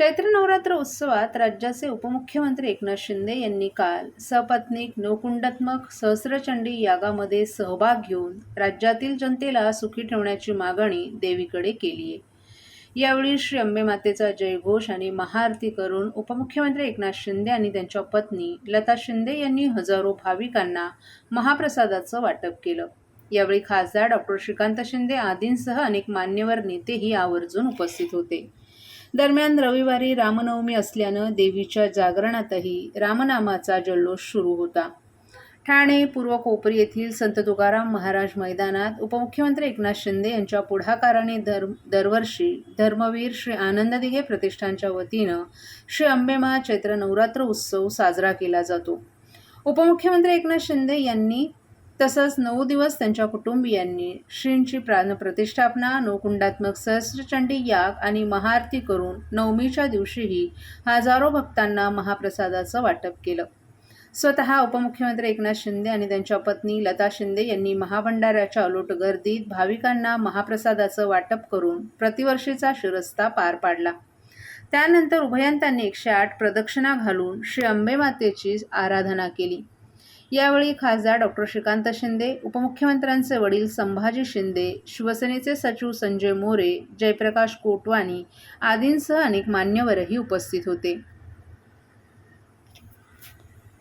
चैत्र नवरात्र उत्सवात राज्याचे उपमुख्यमंत्री एकनाथ शिंदे यांनी काल सपत्नीक नौकुंडात्मक सहस्रचंडी यागामध्ये सहभाग घेऊन राज्यातील जनतेला सुखी ठेवण्याची मागणी देवीकडे केली आहे. यावेळी श्री अंबे मातेचा जयघोष आणि महाआरती करून उपमुख्यमंत्री एकनाथ शिंदे आणि त्यांच्या पत्नी लता शिंदे यांनी हजारो भाविकांना महाप्रसादाचं वाटप केलं. यावेळी खासदार डॉक्टर श्रीकांत शिंदे आदींसह अनेक मान्यवर नेतेही आवर्जून उपस्थित होते. दरम्यान रविवारी रामनवमी असल्यानं देवीच्या जागरणातही रामनामाचा जल्लोष सुरू होता. ठाणे पूर्व कोपरी येथील संत तुकाराम महाराज मैदानात उपमुख्यमंत्री एकनाथ शिंदे यांच्या पुढाकाराने दर दरवर्षी धर्मवीर श्री आनंद दिघे प्रतिष्ठानच्या वतीनं श्री अंबेमा चैत्र नवरात्र उत्सव साजरा केला जातो. उपमुख्यमंत्री एकनाथ शिंदे यांनी तसंच नऊ दिवस त्यांच्या कुटुंबियांनी श्रींची प्राणप्रतिष्ठापना नवकुंडात्मक सहस्रचंडी याग आणि महाआरती करून नवमीच्या दिवशीही हजारो भक्तांना महाप्रसादाचं वाटप केलं. स्वतः उपमुख्यमंत्री एकनाथ शिंदे आणि त्यांच्या पत्नी लता शिंदे यांनी महाभंडाऱ्याच्या अलोट गर्दीत भाविकांना महाप्रसादाचं वाटप करून प्रतिवर्षीचा शिरस्ता पार पाडला. त्यानंतर उभयंतांनी एकशे आठ प्रदक्षिणा घालून श्री अंबेमातेची आराधना केली. यावेळी खासदार डॉक्टर श्रीकांत शिंदे उपमुख्यमंत्र्यांचे वडील संभाजी शिंदे शिवसेनेचे सचिव संजय मोरे जयप्रकाश कोटवानी आदींसह अनेक मान्यवरही उपस्थित होते.